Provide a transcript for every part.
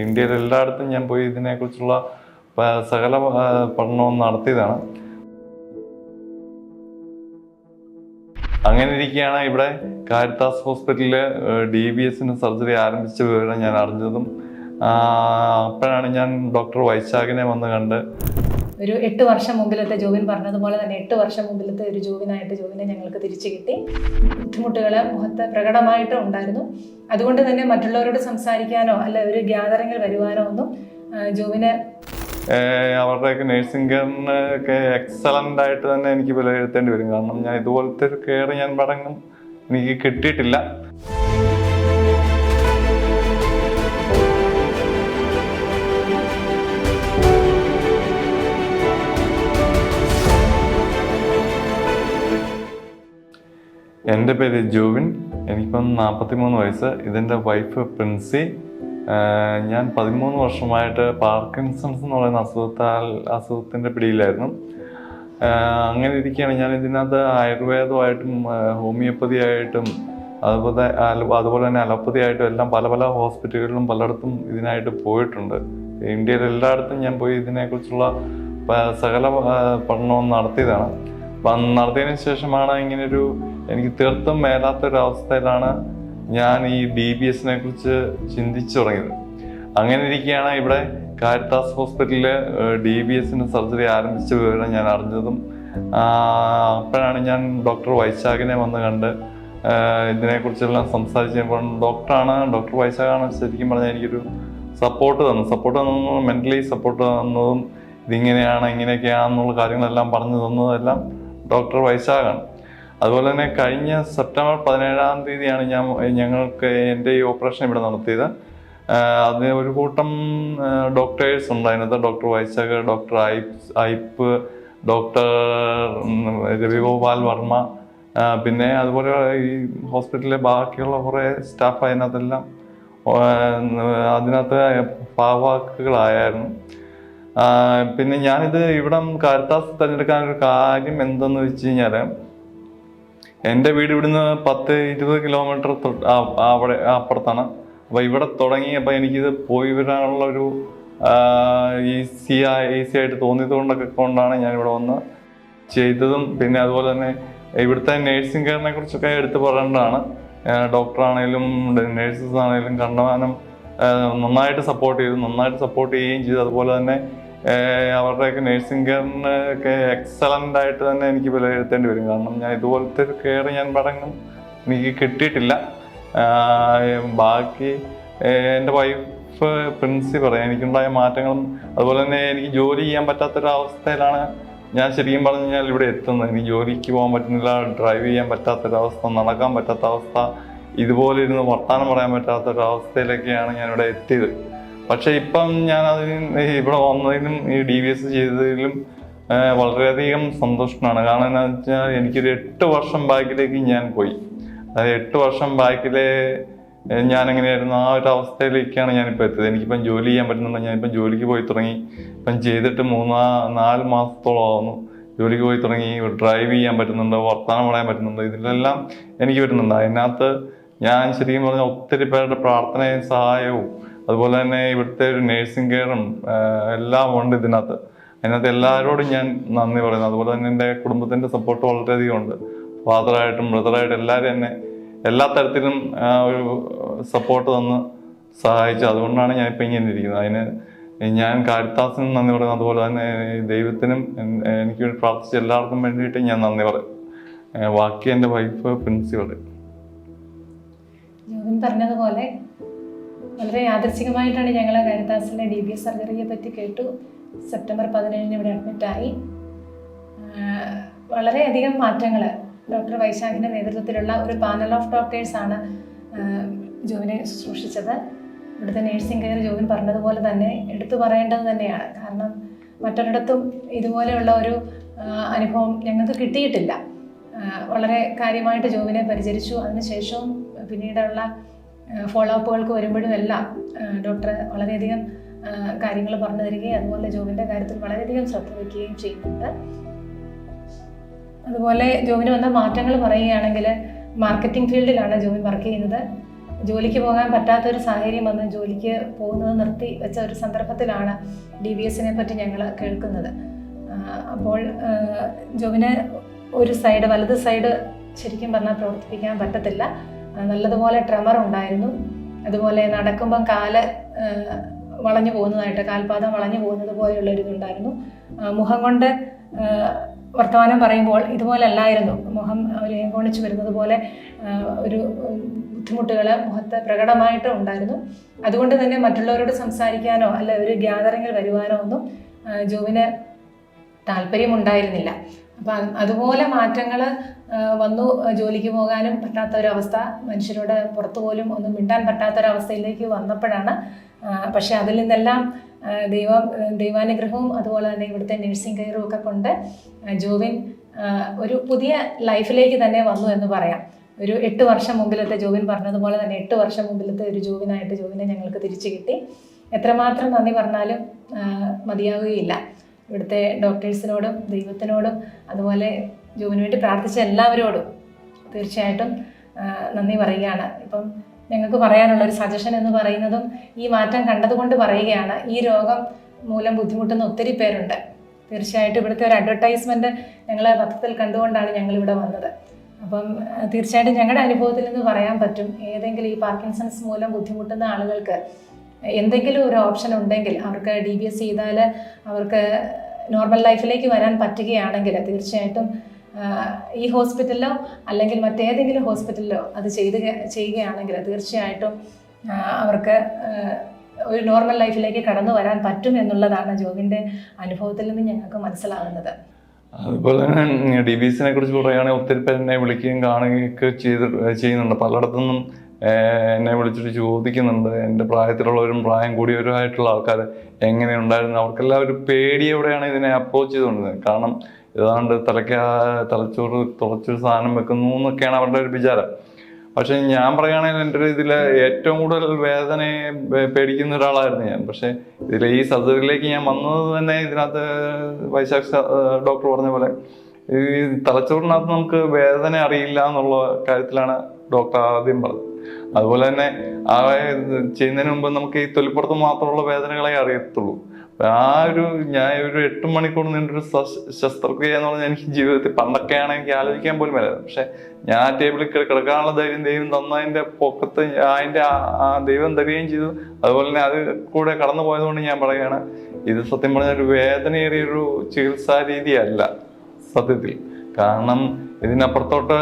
ഇന്ത്യയിൽ എല്ലായിടത്തും ഞാൻ പോയി ഇതിനെക്കുറിച്ചുള്ള സകല പഠനവും നടത്തിയതാണ്. അങ്ങനെ ഇരിക്കുകയാണ് ഇവിടെ കാരിത്താസ് ഹോസ്പിറ്റലിൽ ഡി ബി എസിന് സർജറി ആരംഭിച്ച വിവരം ഞാൻ അറിഞ്ഞതും അപ്പോഴാണ് ഞാൻ ഡോക്ടർ വൈശാഖിനെ വന്ന് കണ്ട് ഒരു എട്ട് വർഷം മുമ്പിലത്തെ ജോബിൻ പറഞ്ഞതുപോലെ തന്നെ എട്ട് വർഷം മുമ്പിലത്തെ ഒരു ജോബിനായിട്ട് ജോബിനെ ഞങ്ങൾക്ക് തിരിച്ചു കിട്ടി. ബുദ്ധിമുട്ടുകൾ മുഖത്ത് പ്രകടമായിട്ട് ഉണ്ടായിരുന്നു. അതുകൊണ്ട് തന്നെ മറ്റുള്ളവരോട് സംസാരിക്കാനോ അല്ല ഒരു ഗ്യാതറിങ്ങിൽ വരുവാനോ ഒന്നും ജോബിന് അവരുടെയൊക്കെ നഴ്സിംഗ് കെയറിന് ഒക്കെ എക്സലന്റ് ആയിട്ട് തന്നെ എനിക്ക് വിലയിരുത്തേണ്ടി വരും. കാരണം ഞാൻ ഇതുപോലത്തെ ഒരു കെയർ ഞാൻ പടങ്ങും എനിക്ക് കിട്ടിയിട്ടില്ല. എന്റെ പേര് ജോവിൻ. എനിക്കിപ്പം നാൽപ്പത്തി മൂന്ന് വയസ്സ്. ഇതിന്റെ വൈഫ് പ്രിൻസി. ഞാൻ പതിമൂന്ന് വർഷമായിട്ട് പാർക്കിൻസൺസ് എന്ന് പറയുന്ന അസുഖത്താൽ അസുഖത്തിന്റെ പിടിയിലായിരുന്നു. അങ്ങനെ ഇരിക്കുകയാണ്. ഞാൻ ഇതിനകത്ത് ആയുർവേദമായിട്ടും ഹോമിയോപ്പതി ആയിട്ടും അതുപോലെ അതുപോലെ തന്നെ അലോപ്പതി ആയിട്ടും എല്ലാം പല പല ഹോസ്പിറ്റലുകളിലും പലയിടത്തും ഇതിനായിട്ട് പോയിട്ടുണ്ട്. ഇന്ത്യയിലെ എല്ലായിടത്തും ഞാൻ പോയി ഇതിനെക്കുറിച്ചുള്ള സകല പഠനവും നടത്തിയതാണ്. അപ്പം നടത്തിയതിന് ശേഷമാണ് ഇങ്ങനൊരു എനിക്ക് തീർത്തും മേലാത്തൊരവസ്ഥയിലാണ് ഞാൻ ഈ ഡി ബി എസിനെ കുറിച്ച് ചിന്തിച്ചു തുടങ്ങിയത്. അങ്ങനെ ഇരിക്കുകയാണ് ഇവിടെ കാരിത്താസ് ഹോസ്പിറ്റലിൽ ഡി ബി എസിന് സർജറി ആരംഭിച്ച വിവരം ഞാൻ അറിഞ്ഞതും. അപ്പോഴാണ് ഞാൻ ഡോക്ടർ വൈശാഖിനെ വന്ന് കണ്ട് ഇതിനെക്കുറിച്ചെല്ലാം സംസാരിച്ചപ്പോൾ ഡോക്ടറാണ് ഡോക്ടർ വൈശാഖാണ് ശരിക്കും പറഞ്ഞാൽ എനിക്കൊരു സപ്പോർട്ട് തന്നു സപ്പോർട്ട് തന്നു മെന്റലി സപ്പോർട്ട് തന്നതും ഇതിങ്ങനെയാണ് ഇങ്ങനെയൊക്കെയാണെന്നുള്ള കാര്യങ്ങളെല്ലാം പറഞ്ഞു തന്നതെല്ലാം ഡോക്ടർ വൈശാഖാണ്. അതുപോലെ തന്നെ കഴിഞ്ഞ സെപ്റ്റംബർ പതിനേഴാം തീയതിയാണ് ഞാൻ ഞങ്ങൾക്ക് എന്റെ ഈ ഓപ്പറേഷൻ ഇവിടെ നടത്തിയത്. അതിന് ഒരു കൂട്ടം ഡോക്ടേഴ്സ് ഉണ്ട് അതിനകത്ത് doctor Vaishakh doctor Aipe Aipe doctor Ravigopal Varma പിന്നെ അതുപോലെ ഈ ഹോസ്പിറ്റലിലെ ബാക്കിയുള്ള കുറേ സ്റ്റാഫ് അതിനകത്തെല്ലാം അതിനകത്ത് പാവാക്കുകളായിരുന്നു ആഹ് പിന്നെ ഞാനിത് ഇവിടം കാരിത്താസ് തിരഞ്ഞെടുക്കാനൊരു കാര്യം എന്തെന്ന് വെച്ച് കഴിഞ്ഞാൽ എന്റെ വീട് ഇവിടുന്ന് പത്ത് ഇരുപത് കിലോമീറ്റർ അവിടെ അപ്പുറത്താണ്. അപ്പോൾ ഇവിടെ തുടങ്ങി അപ്പോൾ എനിക്കിത് പോയി വരാനുള്ള ഒരു ഈസി ഈസി ആയിട്ട് തോന്നിയത് കൊണ്ടൊക്കെ കൊണ്ടാണ് ഞാൻ ഇവിടെ വന്ന് ചെയ്തതും. പിന്നെ അതുപോലെ തന്നെ ഇവിടുത്തെ നേഴ്സിംഗ് കെയറിനെ കുറിച്ചൊക്കെ എടുത്തു പറയേണ്ടതാണ്. ഡോക്ടറാണേലും നേഴ്സസ് ആണേലും കണ്ടമാനം നന്നായിട്ട് സപ്പോർട്ട് ചെയ്തു നന്നായിട്ട് സപ്പോർട്ട് ചെയ്യുകയും ചെയ്തു. അതുപോലെ തന്നെ അവരുടെയൊക്കെ നേഴ്സിംഗ് കെയറിന് ഒക്കെ എക്സലന്റ് ആയിട്ട് തന്നെ എനിക്ക് വിലയിരുത്തേണ്ടി വരും. കാരണം ഞാൻ ഇതുപോലത്തെ ഒരു കെയർ ഞാൻ പടങ്ങും എനിക്ക് കിട്ടിയിട്ടില്ല. ബാക്കി എന്റെ വൈഫ് പ്രിൻസി പറയാം എനിക്കുണ്ടായ മാറ്റങ്ങളും അതുപോലെ തന്നെ എനിക്ക് ജോലി ചെയ്യാൻ പറ്റാത്തൊരവസ്ഥയിലാണ് ഞാൻ ശരിക്കും പറഞ്ഞു കഴിഞ്ഞാൽ ഇവിടെ എത്തുന്നത്. എനിക്ക് ജോലിക്ക് പോകാൻ പറ്റുന്നില്ല ഡ്രൈവ് ചെയ്യാൻ പറ്റാത്തൊരവസ്ഥ നടക്കാൻ പറ്റാത്ത അവസ്ഥ ഇതുപോലെ ഇരുന്ന് വർത്താനം പറയാൻ പറ്റാത്തൊരവസ്ഥയിലൊക്കെയാണ് ഞാനിവിടെ എത്തിയത്. പക്ഷെ ഇപ്പം ഞാൻ അതിന് ഇവിടെ വന്നതിനും ഈ ഡി വി എസ് ചെയ്തതിലും വളരെയധികം സന്തോഷമാണ് കാരണം എന്താണെന്ന് വെച്ചാൽ എനിക്കൊരു എട്ട് വർഷം ബാക്കിലേക്ക് ഞാൻ പോയി. അതായത് എട്ട് വർഷം ബാക്കിലെ ഞാൻ എങ്ങനെയായിരുന്നു ആ ഒരു അവസ്ഥയിലേക്കാണ് ഞാനിപ്പോൾ എത്തിയത്. എനിക്കിപ്പം ജോലി ചെയ്യാൻ പറ്റുന്നുണ്ട്? ഞാനിപ്പം ജോലിക്ക് പോയി തുടങ്ങി. ഇപ്പം ചെയ്തിട്ട് മൂന്നാ നാല് മാസത്തോളം ആവുന്നു. ജോലിക്ക് പോയി തുടങ്ങി. ഡ്രൈവ് ചെയ്യാൻ പറ്റുന്നുണ്ട്? വർത്തമാനം പറയാൻ പറ്റുന്നുണ്ട്? ഇതിലെല്ലാം എനിക്ക് പറ്റുന്നുണ്ട്. അതിനകത്ത് ഞാൻ ശരിക്കും പറഞ്ഞാൽ ഒത്തിരി പേരുടെ പ്രാർത്ഥനയും സഹായവും അതുപോലെ തന്നെ ഇവിടുത്തെ ഒരു നേഴ്സിംഗ് കെയറും എല്ലാം ഉണ്ട് ഇതിനകത്ത്. അതിനകത്ത് എല്ലാവരോടും ഞാൻ നന്ദി പറയുന്നു. അതുപോലെ തന്നെ എന്റെ കുടുംബത്തിന്റെ സപ്പോർട്ട് വളരെയധികം ഉണ്ട്. ഫാദറായിട്ടും ബ്രദറായിട്ടും എല്ലാവരും എന്നെ എല്ലാ തരത്തിലും ഒരു സപ്പോർട്ട് തന്ന് സഹായിച്ചു. അതുകൊണ്ടാണ് ഞാൻ ഇപ്പം ഇങ്ങനെ ഇരിക്കുന്നത്. അതിന് ഞാൻ കാരിത്താസിനും നന്ദി പറയുന്നു. അതുപോലെ തന്നെ ദൈവത്തിനും എനിക്ക് വേണ്ടി പ്രാർത്ഥിച്ച എല്ലാവർക്കും വേണ്ടിയിട്ട് ഞാൻ നന്ദി പറയും. ബാക്കി എന്റെ വൈഫ് പ്രിൻസിപ്പൾ. ജോബിൻ പറഞ്ഞതുപോലെ വളരെ യാദൃച്ഛികമായിട്ടാണ് ഞങ്ങൾ കാരിത്താസിലെ ഡി ബി എസ് സർജറിയെ പറ്റി കേട്ടു. സെപ്റ്റംബർ പതിനേഴിന് ഇവിടെ അഡ്മിറ്റായി വളരെയധികം മാറ്റങ്ങൾ ഡോക്ടർ വൈശാഖിന്റെ നേതൃത്വത്തിലുള്ള ഒരു പാനൽ ഓഫ് ഡോക്ടേഴ്സാണ് ജോബിനെ ശുശ്രൂഷിച്ചത്. ഇവിടുത്തെ നേഴ്സിംഗ് കെയർ ജോബിൻ പറഞ്ഞതുപോലെ തന്നെ എടുത്തു പറയേണ്ടത് തന്നെയാണ്. കാരണം മറ്റൊരിടത്തും ഇതുപോലെയുള്ള ഒരു അനുഭവം ഞങ്ങൾക്ക് കിട്ടിയിട്ടില്ല. വളരെ കാര്യമായിട്ട് ജോബിനെ പരിചരിച്ചു. അതിനുശേഷവും പിന്നീടുള്ള ഫോളോ അപ്പുകൾക്ക് വരുമ്പോഴും എല്ലാം ഡോക്ടർ വളരെയധികം കാര്യങ്ങൾ പറഞ്ഞു തരികയും അതുപോലെ ജോബിന്റെ കാര്യത്തിൽ വളരെയധികം ശ്രദ്ധ വയ്ക്കുകയും ചെയ്യുന്നുണ്ട്. അതുപോലെ ജോബിന് വന്ന മാറ്റങ്ങൾ പറയുകയാണെങ്കിൽ മാർക്കറ്റിംഗ് ഫീൽഡിലാണ് ജോബിൻ വർക്ക് ചെയ്യുന്നത്. ജോലിക്ക് പോകാൻ പറ്റാത്തൊരു സാഹചര്യം വന്ന് ജോലിക്ക് പോകുന്നത് നിർത്തി വെച്ച ഒരു സന്ദർഭത്തിലാണ് ഡി ബി എസിനെ പറ്റി ഞങ്ങൾ കേൾക്കുന്നത്. അപ്പോൾ ജോബിനെ ഒരു സൈഡ് വലത് സൈഡ് ശരിക്കും പറഞ്ഞാൽ പ്രവർത്തിപ്പിക്കാൻ പറ്റത്തില്ല. നല്ലതുപോലെ ട്രെമർ ഉണ്ടായിരുന്നു. അതുപോലെ നടക്കുമ്പം കാൽ വളഞ്ഞു പോകുന്നതായിട്ട് കാൽപാദം വളഞ്ഞു പോകുന്നത് പോലെയുള്ള ഒരിതുണ്ടായിരുന്നു മുഖം കൊണ്ട് വർത്തമാനം പറയുമ്പോൾ ഇതുപോലെ അല്ലായിരുന്നു മുഖം ഒരു ഏങ്കോണിച്ച് വരുന്നത് പോലെ ഒരു ബുദ്ധിമുട്ടുകൾ മുഖത്ത് പ്രകടമായിട്ട് ഉണ്ടായിരുന്നു. അതുകൊണ്ട് തന്നെ മറ്റുള്ളവരോട് സംസാരിക്കാനോ അല്ല ഒരു ഗ്യാതറിങ്ങിൽ വരുവാനോ ഒന്നും ജോവിന് താല്പര്യമുണ്ടായിരുന്നില്ല. അപ്പം അതുപോലെ മാറ്റങ്ങൾ വന്നു ജോലിക്ക് പോകാനും പറ്റാത്ത ഒരവസ്ഥ മനുഷ്യരോട് പുറത്തു പോലും ഒന്നും മിണ്ടാൻ പറ്റാത്തൊരവസ്ഥയിലേക്ക് വന്നപ്പോഴാണ് പക്ഷേ അതിൽ നിന്നെല്ലാം ദൈവം ദൈവാനുഗ്രഹവും അതുപോലെ തന്നെ ഇവിടുത്തെ നഴ്സിംഗ് കെയറും ഒക്കെ കൊണ്ട് ജോവിൻ ഒരു പുതിയ ലൈഫിലേക്ക് തന്നെ വന്നു എന്ന് പറയാം. ഒരു എട്ട് വർഷം മുമ്പിലത്തെ ജോവിൻ പറഞ്ഞതുപോലെ തന്നെ എട്ട് വർഷം മുമ്പിലത്തെ ഒരു ജോവിനായിട്ട് ജോവിനെ ഞങ്ങൾക്ക് തിരിച്ചു കിട്ടി. എത്രമാത്രം നന്ദി പറഞ്ഞാലും മതിയാവുകയില്ല. ഇവിടുത്തെ ഡോക്ടേഴ്സിനോടും ദൈവത്തിനോടും അതുപോലെ ജോബിന് വേണ്ടി പ്രാർത്ഥിച്ച എല്ലാവരോടും തീർച്ചയായിട്ടും നന്ദി പറയുകയാണ്. ഇപ്പം ഞങ്ങൾക്ക് പറയാനുള്ള ഒരു സജഷൻ എന്ന് പറയുന്നതും ഈ മാറ്റം കണ്ടതുകൊണ്ട് പറയുകയാണ്. ഈ രോഗം മൂലം ബുദ്ധിമുട്ടുന്ന ഒത്തിരി പേരുണ്ട്. തീർച്ചയായിട്ടും ഇവിടുത്തെ ഒരു അഡ്വർടൈസ്മെന്റ് ഞങ്ങൾ പത്രത്തിൽ കണ്ടുകൊണ്ടാണ് ഞങ്ങൾ ഇവിടെ വന്നത്. അപ്പം തീർച്ചയായിട്ടും ഞങ്ങളുടെ അനുഭവത്തിൽ നിന്ന് പറയാൻ പറ്റും. ഏതെങ്കിലും ഈ പാർക്കിൻസൺസ് മൂലം ബുദ്ധിമുട്ടുന്ന ആളുകൾക്ക് എന്തെങ്കിലും ഒരു ഓപ്ഷൻ ഉണ്ടെങ്കിൽ അവർക്ക് ഡി ബി എസ് ചെയ്താൽ അവർക്ക് നോർമൽ ലൈഫിലേക്ക് വരാൻ പറ്റുകയാണെങ്കിൽ തീർച്ചയായിട്ടും ഈ ഹോസ്പിറ്റലിലോ അല്ലെങ്കിൽ മറ്റേതെങ്കിലും ഹോസ്പിറ്റലിലോ അത് ചെയ്ത് ചെയ്യുകയാണെങ്കിൽ തീർച്ചയായിട്ടും അവർക്ക് ഒരു നോർമൽ ലൈഫിലേക്ക് കടന്നു വരാൻ പറ്റും എന്നുള്ളതാണ് ജോബിന്റെ അനുഭവത്തിൽ നിന്ന് ഞങ്ങൾക്ക് മനസ്സിലാകുന്നത്. അതുപോലെ തന്നെ ഡി ബി എസിനെ കുറിച്ച് പറയുകയാണെങ്കിൽ ഒത്തിരി പേരെന്നെ വിളിക്കുകയും കാണുകയും ഒക്കെ ചെയ്ത് ചെയ്യുന്നുണ്ട്. പലയിടത്തുനിന്നും എന്നെ വിളിച്ചിട്ട് ചോദിക്കുന്നുണ്ട്. എന്റെ പ്രായത്തിലുള്ളവരും പ്രായം കൂടിയവരുമായിട്ടുള്ള ആൾക്കാർ എങ്ങനെയുണ്ടായിരുന്നു? അവർക്കെല്ലാം ഒരു പേടിയോടെയാണ് ഇതിനെ അപ്രോച്ച് ചെയ്തുകൊണ്ടിരുന്നത്? കാരണം ഏതാണ്ട് തലയ്ക്ക് തലച്ചോറ് തുളച്ചൊരു സാധനം വെക്കുന്നു എന്നൊക്കെയാണ് അവരുടെ ഒരു വിചാരം. പക്ഷെ ഞാൻ പറയുകയാണെങ്കിൽ എന്റെ ഒരു ഇതിൽ ഏറ്റവും കൂടുതൽ വേദനയെ പേടിക്കുന്ന ഒരാളായിരുന്നു ഞാൻ. പക്ഷെ ഇതിൽ ഈ സർജറിയിലേക്ക് ഞാൻ വന്നത് തന്നെ ഇതിനകത്ത് വൈശാഖ് ഡോക്ടർ പറഞ്ഞ പോലെ ഈ തലച്ചോറിനകത്ത് നമുക്ക് വേദന അറിയില്ല എന്നുള്ള കാര്യത്തിലാണ് ഡോക്ടർ ആദ്യം പറഞ്ഞത്. അതുപോലെ തന്നെ ആ ചെയ്യുന്നതിന് മുമ്പ് നമുക്ക് ഈ തൊലിപ്പുറത്ത് മാത്രമുള്ള വേദനകളെ അറിയത്തുള്ളൂ. ആ ഒരു ഞാൻ ഒരു എട്ട് മണിക്കൂർ നീണ്ടൊരു ശസ്- ശസ്ത്രക്രിയ എന്ന് പറഞ്ഞാൽ എനിക്ക് ജീവിതത്തിൽ പണ്ടൊക്കെയാണ് എനിക്ക് ആലോചിക്കാൻ പോലും വരാത് പക്ഷെ ഞാൻ ആ ടേബിളിൽ കിടക്കാനുള്ള ധൈര്യം ദൈവം തന്നതിന്റെ പൊക്കത്ത് അതിന്റെ ആ ദൈവം തരികയും ചെയ്തു. അതുപോലെ തന്നെ അത് കൂടെ കടന്നു പോയതുകൊണ്ട് ഞാൻ പറയുകയാണ് ഇത് സത്യം പറഞ്ഞ ഒരു വേദനയേറിയ ഒരു ചികിത്സാ രീതിയല്ല സത്യത്തിൽ. കാരണം ഇതിനപ്പുറത്തോട്ട്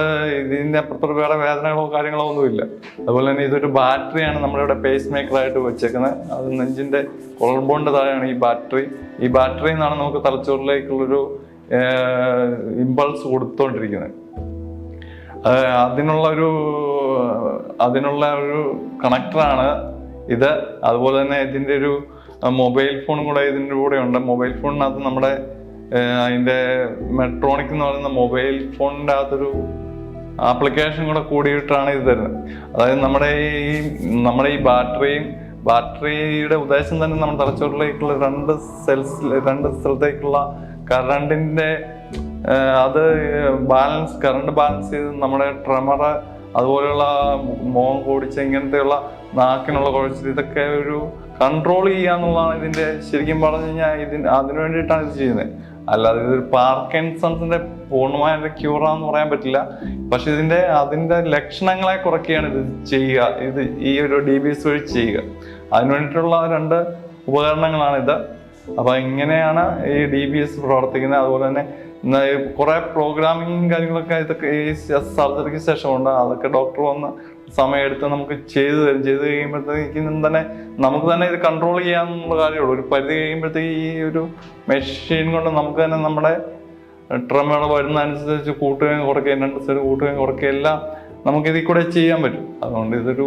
ഇതിനപ്പുറത്തോട്ട് വേറെ വേദനകളോ കാര്യങ്ങളോ ഒന്നുമില്ല. അതുപോലെ തന്നെ ഇതൊരു ബാറ്ററിയാണ് നമ്മളിവിടെ പേസ് മേക്കറായിട്ട് വെച്ചേക്കുന്നത്. അത് നെഞ്ചിന്റെ കൊളർബോണ്ട് താഴെയാണ് ഈ ബാറ്ററി. ഈ ബാറ്ററിയിൽ നിന്നാണ് നമുക്ക് തലച്ചോറിലേക്കുള്ളൊരു ഇമ്പൾസ് കൊടുത്തോണ്ടിരിക്കുന്നത്. അത് അതിനുള്ള ഒരു അതിനുള്ള ഒരു കണക്ടറാണ് ഇത്. അതുപോലെ തന്നെ ഇതിന്റെ ഒരു മൊബൈൽ ഫോണും കൂടെ ഇതിന്റെ കൂടെ ഉണ്ട്. മൊബൈൽ ഫോണിനകത്ത് നമ്മുടെ അതിന്റെ മെട്രോണിക് എന്ന് പറയുന്ന മൊബൈൽ ഫോണിന്റെ അകത്തൊരു ആപ്ലിക്കേഷൻ കൂടെ കൂടിയിട്ടാണ് ഇത് തരുന്നത്. അതായത് നമ്മുടെ ഈ നമ്മുടെ ഈ ബാറ്ററിയും ബാറ്ററിയുടെ ഉദ്ദേശം തന്നെ നമ്മൾ തലച്ചോറിലേക്കുള്ള രണ്ട് സെൽസ് രണ്ട് സ്ഥലത്തേക്കുള്ള കറണ്ടിന്റെ അത് ബാലൻസ് കറണ്ട് ബാലൻസ് ചെയ്ത് നമ്മുടെ ട്രമർ അതുപോലെയുള്ള മോഹം കൂടിച്ച ഇങ്ങനത്തെയുള്ള നാക്കിനുള്ള കുഴച്ചിൽ ഇതൊക്കെ ഒരു കൺട്രോൾ ചെയ്യുക എന്നുള്ളതാണ് ഇതിന്റെ ശരിക്കും പറഞ്ഞു കഴിഞ്ഞാൽ ഇതിന് അതിനു വേണ്ടിയിട്ടാണ് ഇത് ചെയ്യുന്നത്. അല്ലാതെ ഇതൊരു പാർക്കിൻസൺസിന്റെ പൂർണമായ ക്യൂറാന്ന് പറയാൻ പറ്റില്ല. പക്ഷെ ഇതിന്റെ അതിന്റെ ലക്ഷണങ്ങളെ കുറയ്ക്കുകയാണ് ഇത് ചെയ്യുക. ഇത് ഈ ഒരു ഡി ബി എസ് വഴി ചെയ്യുക. അതിനു വേണ്ടിയിട്ടുള്ള രണ്ട് ഉപകരണങ്ങളാണ് ഇത്. അപ്പൊ ഇങ്ങനെയാണ് ഈ ഡി ബി എസ് പ്രവർത്തിക്കുന്നത്. അതുപോലെ തന്നെ കുറെ പ്രോഗ്രാമിങ്ങും കാര്യങ്ങളൊക്കെ ഇതൊക്കെ ഈ സർജറിക്ക് ശേഷമുണ്ട്. അതൊക്കെ ഡോക്ടർ വന്ന് സമയമെടുത്ത് നമുക്ക് ചെയ്തു തരും. ചെയ്ത് കഴിയുമ്പോഴത്തേക്കും തന്നെ നമുക്ക് തന്നെ ഇത് കൺട്രോൾ ചെയ്യാന്നുള്ള കാര്യമുള്ളൂ. ഒരു പരിധി കഴിയുമ്പോഴത്തേക്ക് ഈ ഒരു മെഷീൻ കൊണ്ട് നമുക്ക് തന്നെ നമ്മുടെ ട്രമകൾ വരുന്ന അനുസരിച്ച് കൂട്ടുകയും കുറയ്ക്കുകയും രണ്ട് സൈഡ് കൂട്ടുകയും കുറയ്ക്കുകയും എല്ലാം നമുക്ക് ഇതിൽ കൂടെ ചെയ്യാൻ പറ്റും. അതുകൊണ്ട് ഇതൊരു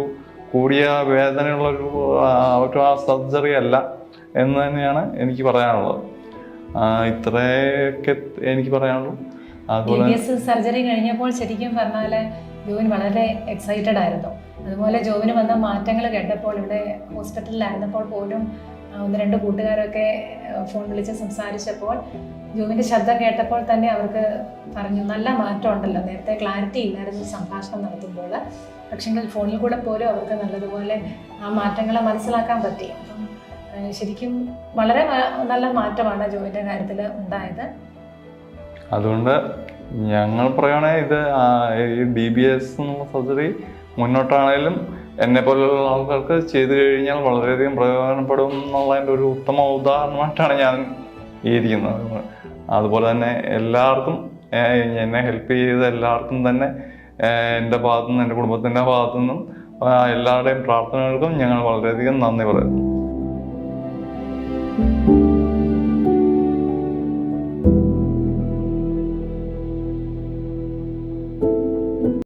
കൂടിയ വേദനയുള്ളൊരു ഒരു ആ, സർജറി അല്ല എന്ന് തന്നെയാണ് എനിക്ക് പറയാനുള്ളത്. ഇത്രയൊക്കെ എനിക്ക് പറയാനുള്ളൂ. അതുപോലെ സർജറി കഴിഞ്ഞപ്പോൾ ശരിക്കും പറഞ്ഞാൽ ജോവിൻ വളരെ എക്സൈറ്റഡ് ആയിരുന്നു. അതുപോലെ ജോവിന് വന്ന മാറ്റങ്ങൾ കേട്ടപ്പോൾ ഇവിടെ ഹോസ്പിറ്റലിലായിരുന്നപ്പോൾ പോലും ഒന്ന് രണ്ട് കൂട്ടുകാരൊക്കെ ഫോൺ വിളിച്ച് സംസാരിച്ചപ്പോൾ ജോവിന്റെ ശബ്ദം കേട്ടപ്പോൾ തന്നെ അവർക്ക് പറഞ്ഞു നല്ല മാറ്റം ഉണ്ടല്ലോ നേരത്തെ ക്ലാരിറ്റി ഇല്ലായിരുന്നു സംഭാഷണം നടത്തുമ്പോൾ. പക്ഷെങ്കിൽ ഫോണിൽ കൂടെ പോലും അവർക്ക് നല്ലതുപോലെ ആ മാറ്റങ്ങളെ മനസ്സിലാക്കാൻ പറ്റി. അപ്പം ശരിക്കും വളരെ നല്ല മാറ്റമാണ് ജോവിന്റെ കാര്യത്തിൽ ഉണ്ടായത്. അതുകൊണ്ട് ഞങ്ങൾ പറയുകയാണെങ്കിൽ ഇത് ഈ ഡി ബി എസ് എന്നുള്ള സർജറി മുന്നോട്ടാണെങ്കിലും എന്നെ പോലുള്ള ആൾക്കാർക്ക് ചെയ്തു കഴിഞ്ഞാൽ വളരെയധികം പ്രയോജനപ്പെടും എന്നുള്ളതിന്റെ ഒരു ഉത്തമ ഉദാഹരണമായിട്ടാണ് ഞാൻ ഇരിക്കുന്നത് അതുപോലെ തന്നെ എല്ലാവർക്കും എന്നെ ഹെൽപ്പ് ചെയ്ത എല്ലാവർക്കും തന്നെ എന്റെ ഭാഗത്തു നിന്നും എന്റെ കുടുംബത്തിന്റെ ഭാഗത്തു നിന്നും എല്ലാവരുടെയും പ്രാർത്ഥനകൾക്കും ഞങ്ങൾ വളരെയധികം നന്ദി പറയുന്നു.